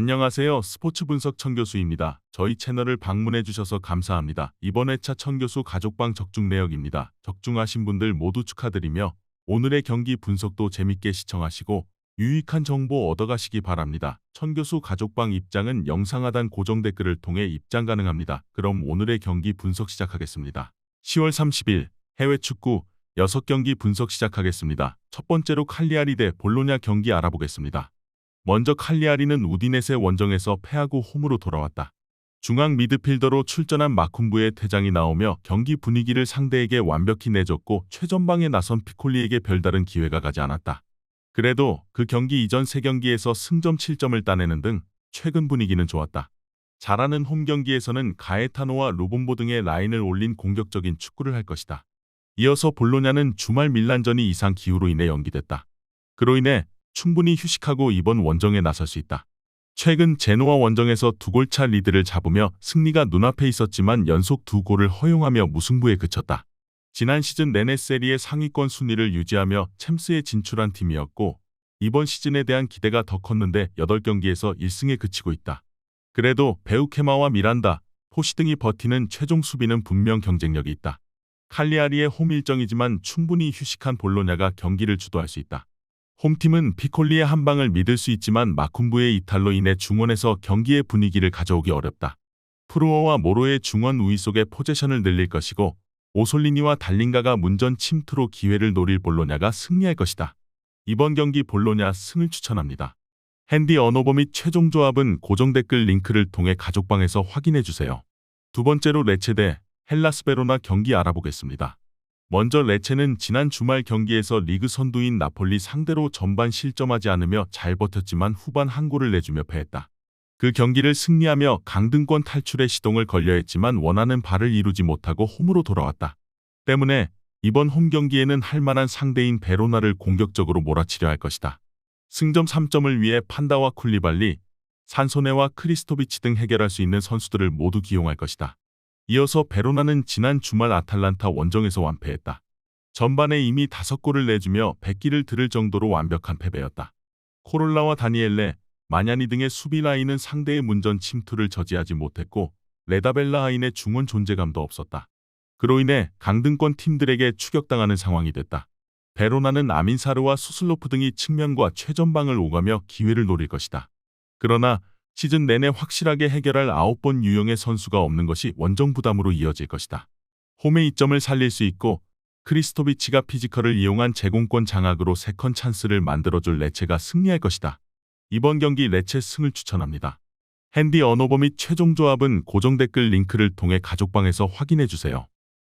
안녕하세요. 스포츠 분석 청 교수입니다. 저희 채널을 방문해 주셔서 감사합니다. 이번 회차 청 교수 가족방 적중 내역입니다. 적중하신 분들 모두 축하드리며 오늘의 경기 분석도 재밌게 시청하시고 유익한 정보 얻어가시기 바랍니다. 천 교수 가족방 입장은 영상 하단 고정 댓글을 통해 입장 가능합니다. 그럼 오늘의 경기 분석 시작하겠습니다. 10월 30일 해외 축구 6경기 분석 시작하겠습니다. 첫 번째로 칼리아리 대 볼로냐 경기 알아보겠습니다. 먼저 칼리아리는 우디넷의 원정에서 패하고 홈으로 돌아왔다. 중앙 미드필더로 출전한 마쿤부의 퇴장이 나오며 경기 분위기를 상대에게 완벽히 내줬고 최전방에 나선 피콜리에게 별다른 기회가 가지 않았다. 그래도 그 경기 이전 3경기에서 승점 7점을 따내는 등 최근 분위기는 좋았다. 잘하는 홈 경기에서는 가에타노와 루본보 등의 라인을 올린 공격적인 축구를 할 것이다. 이어서 볼로냐는 주말 밀란전이 이상 기후로 인해 연기됐다. 그로 인해 충분히 휴식하고 이번 원정에 나설 수 있다. 최근 제노아 원정에서 두 골차 리드를 잡으며 승리가 눈앞에 있었지만 연속 두 골을 허용하며 무승부에 그쳤다. 지난 시즌 내내 세리의 상위권 순위를 유지하며 챔스에 진출한 팀이었고 이번 시즌에 대한 기대가 더 컸는데 8경기에서 1승에 그치고 있다. 그래도 베우케마와 미란다, 포시 등이 버티는 최종 수비는 분명 경쟁력이 있다. 칼리아리의 홈 일정이지만 충분히 휴식한 볼로냐가 경기를 주도할 수 있다. 홈팀은 피콜리의 한 방을 믿을 수 있지만 마쿤부의 이탈로 인해 중원에서 경기의 분위기를 가져오기 어렵다. 프루어와 모로의 중원 우위 속에 포제션을 늘릴 것이고 오솔리니와 달린가가 문전 침투로 기회를 노릴 볼로냐가 승리할 것이다. 이번 경기 볼로냐 승을 추천합니다. 핸디 언어버 및 최종 조합은 고정 댓글 링크를 통해 가족방에서 확인해 주세요. 두 번째로 레체 대 헬라스 베로나 경기 알아보겠습니다. 먼저 레체는 지난 주말 경기에서 리그 선두인 나폴리 상대로 전반 실점하지 않으며 잘 버텼지만 후반 한 골을 내주며 패했다. 그 경기를 승리하며 강등권 탈출의 시동을 걸려 했지만 원하는 바를 이루지 못하고 홈으로 돌아왔다. 때문에 이번 홈 경기에는 할 만한 상대인 베로나를 공격적으로 몰아치려 할 것이다. 승점 3점을 위해 판다와 쿨리발리, 산소네와 크리스토비치 등 해결할 수 있는 선수들을 모두 기용할 것이다. 이어서 베로나는 지난 주말 아탈란타 원정에서 완패했다. 전반에 이미 5골을 내주며 백기를 들을 정도로 완벽한 패배였다. 코롤라와 다니엘레, 마냐니 등의 수비 라인은 상대의 문전 침투를 저지하지 못했고 레다벨라 하인의 중원 존재감도 없었다. 그로 인해 강등권 팀들에게 추격당하는 상황이 됐다. 베로나는 아민사르와 수슬로프 등이 측면과 최전방을 오가며 기회를 노릴 것이다. 그러나 시즌 내내 확실하게 해결할 9번 유형의 선수가 없는 것이 원정 부담으로 이어질 것이다. 홈의 이점을 살릴 수 있고 크리스토비치가 피지컬을 이용한 제공권 장악으로 세컨 찬스를 만들어줄 레체가 승리할 것이다. 이번 경기 레체 승을 추천합니다. 핸디 언어버 및 최종 조합은 고정 댓글 링크를 통해 가족방에서 확인해 주세요.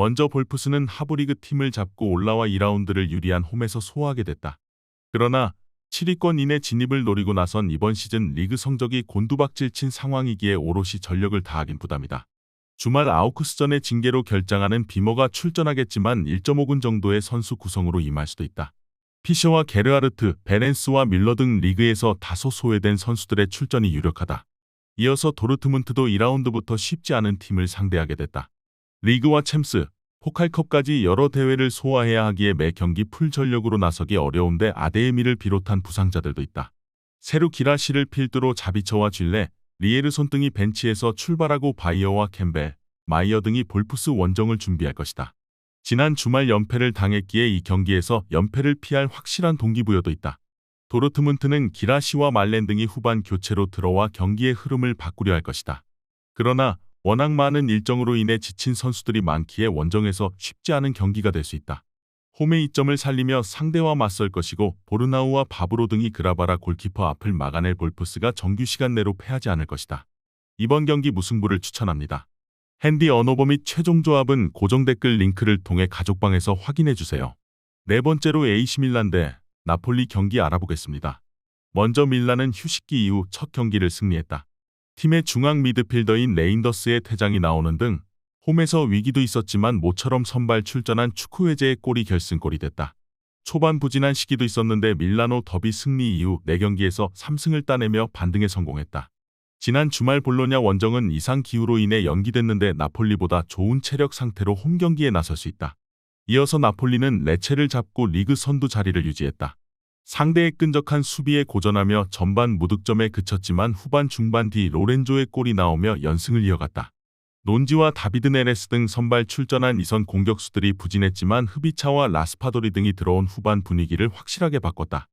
먼저 볼프스는 하브리그 팀을 잡고 올라와 2라운드를 유리한 홈에서 소화하게 됐다. 그러나 7위권 이내 진입을 노리고 나선 이번 시즌 리그 성적이 곤두박질 친 상황이기에 오롯이 전력을 다하긴 부담이다. 주말 아우크스전의 징계로 결장하는 비머가 출전하겠지만 1.5군 정도의 선수 구성으로 임할 수도 있다. 피셔와 게르하르트, 베렌스와 밀러 등 리그에서 다소 소외된 선수들의 출전이 유력하다. 이어서 도르트문트도 2라운드부터 쉽지 않은 팀을 상대하게 됐다. 리그와 챔스, 포칼컵까지 여러 대회를 소화해야 하기에 매 경기 풀 전력으로 나서기 어려운데 아데에미를 비롯한 부상자들도 있다. 세루 기라시를 필두로 자비처와 쥘레, 리에르손 등이 벤치에서 출발하고 바이어와 캠벨, 마이어 등이 볼프스 원정을 준비할 것이다. 지난 주말 연패를 당했기에 이 경기에서 연패를 피할 확실한 동기부여도 있다. 도르트문트는 기라시와 말렌 등이 후반 교체로 들어와 경기의 흐름을 바꾸려 할 것이다. 그러나 워낙 많은 일정으로 인해 지친 선수들이 많기에 원정에서 쉽지 않은 경기가 될 수 있다. 홈의 이점을 살리며 상대와 맞설 것이고 보르나우와 바브로 등이 그라바라 골키퍼 앞을 막아낼 볼프스가 정규 시간 내로 패하지 않을 것이다. 이번 경기 무승부를 추천합니다. 핸디 언어버 및 최종 조합은 고정 댓글 링크를 통해 가족방에서 확인해 주세요. 네 번째로 AC 밀란 대 나폴리 경기 알아보겠습니다. 먼저 밀란은 휴식기 이후 첫 경기를 승리했다. 팀의 중앙 미드필더인 레인더스의 퇴장이 나오는 등 홈에서 위기도 있었지만 모처럼 선발 출전한 축구회제의 골이 결승골이 됐다. 초반 부진한 시기도 있었는데 밀라노 더비 승리 이후 4경기에서 3승을 따내며 반등에 성공했다. 지난 주말 볼로냐 원정은 이상 기후로 인해 연기됐는데 나폴리보다 좋은 체력 상태로 홈 경기에 나설 수 있다. 이어서 나폴리는 레체를 잡고 리그 선두 자리를 유지했다. 상대의 끈적한 수비에 고전하며 전반 무득점에 그쳤지만 후반 중반 뒤 로렌조의 골이 나오며 연승을 이어갔다. 논지와 다비드 네레스 등 선발 출전한 이선 공격수들이 부진했지만 흡이차와 라스파도리 등이 들어온 후반 분위기를 확실하게 바꿨다.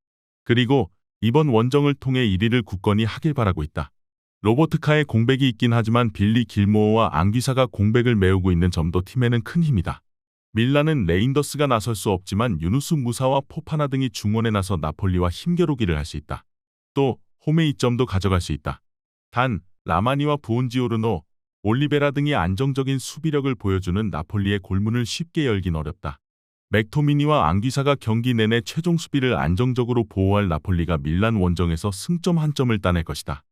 그리고 이번 원정을 통해 1위를 굳건히 하길 바라고 있다. 로버트카의 공백이 있긴 하지만 빌리 길모어와 앙귀사가 공백을 메우고 있는 점도 팀에는 큰 힘이다. 밀라는 레인더스가 나설 수 없지만 유누스 무사와 포파나 등이 중원에 나서 나폴리와 힘겨루기를 할 수 있다. 또 홈의 이점도 가져갈 수 있다. 단 라마니와 부온지오르노, 올리베라 등이 안정적인 수비력을 보여주는 나폴리의 골문을 쉽게 열긴 어렵다. 맥토미니와 앙귀사가 경기 내내 최종 수비를 안정적으로 보호할 나폴리가 밀란 원정에서 승점 한 점을 따낼 것이다.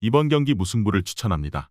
이번 경기 무승부를 추천합니다.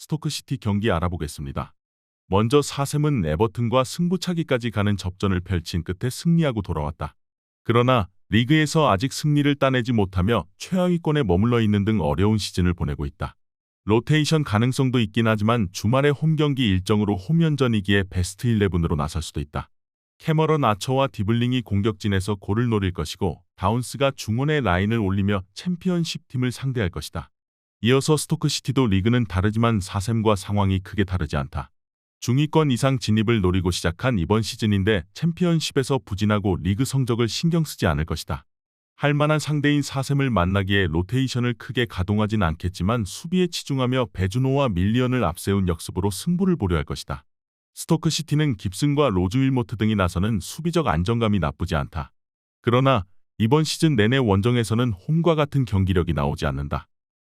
스토크시티 경기 알아보겠습니다. 먼저 사셈은 에버튼과 승부차기까지 가는 접전을 펼친 끝에 승리하고 돌아왔다. 그러나 리그에서 아직 승리를 따내지 못하며 최하위권에 머물러 있는 등 어려운 시즌을 보내고 있다. 로테이션 가능성도 있긴 하지만 주말에 홈 경기 일정으로 홈연전이기에 베스트 11으로 나설 수도 있다. 캐머런 아처와 디블링이 공격진에서 골을 노릴 것이고 다운스가 중원의 라인을 올리며 챔피언십 팀을 상대할 것이다. 이어서 스토크시티도 리그는 다르지만 사셈과 상황이 크게 다르지 않다. 중위권 이상 진입을 노리고 시작한 이번 시즌인데 챔피언십에서 부진하고 리그 성적을 신경 쓰지 않을 것이다. 할 만한 상대인 사셈을 만나기에 로테이션을 크게 가동하진 않겠지만 수비에 치중하며 베주노와 밀리언을 앞세운 역습으로 승부를 보려 할 것이다. 스토크시티는 깁슨과 로즈 윌모트 등이 나서는 수비적 안정감이 나쁘지 않다. 그러나 이번 시즌 내내 원정에서는 홈과 같은 경기력이 나오지 않는다.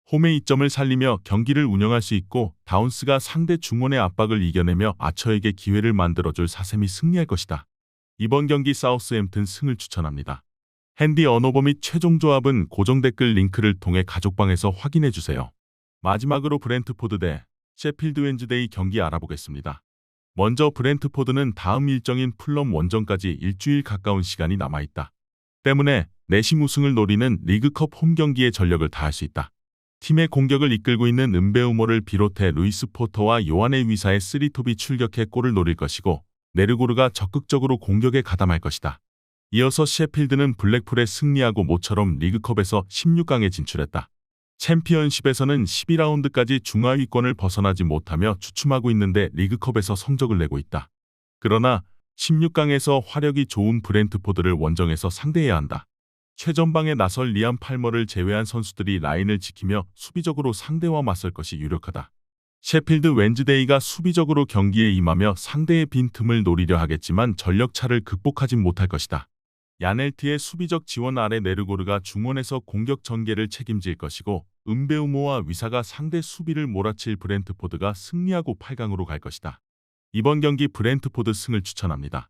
홈의 이점을 살리며 경기를 운영할 수 있고 다운스가 상대 중원의 압박을 이겨내며 아처에게 기회를 만들어줄 사셈이 승리할 것이다. 이번 경기 사우스햄튼 승을 추천합니다. 핸디 언어버 및 최종 조합은 고정 댓글 링크를 통해 가족방에서 확인해 주세요. 마지막으로 브렌트포드 대 셰필드 웬즈데이 경기 알아보겠습니다. 먼저 브렌트포드는 다음 일정인 풀럼 원정까지 일주일 가까운 시간이 남아있다. 때문에 내심 우승을 노리는 리그컵 홈 경기에 전력을 다할 수 있다. 팀의 공격을 이끌고 있는 은베우모를 비롯해 루이스 포터와 요한의 위사의 쓰리톱이 출격해 골을 노릴 것이고 네르고르가 적극적으로 공격에 가담할 것이다. 이어서 셰필드는 블랙풀에 승리하고 모처럼 리그컵에서 16강에 진출했다. 챔피언십에서는 12라운드까지 중하위권을 벗어나지 못하며 주춤하고 있는데 리그컵에서 성적을 내고 있다. 그러나 16강에서 화력이 좋은 브렌트포드를 원정에서 상대해야 한다. 최전방에 나설 리암 팔머를 제외한 선수들이 라인을 지키며 수비적으로 상대와 맞설 것이 유력하다. 셰필드 웬즈데이가 수비적으로 경기에 임하며 상대의 빈틈을 노리려 하겠지만 전력차를 극복하진 못할 것이다. 야넬트의 수비적 지원 아래 네르고르가 중원에서 공격 전개를 책임질 것이고 은베우모와 위사가 상대 수비를 몰아칠 브렌트포드가 승리하고 8강으로 갈 것이다. 이번 경기 브렌트포드 승을 추천합니다.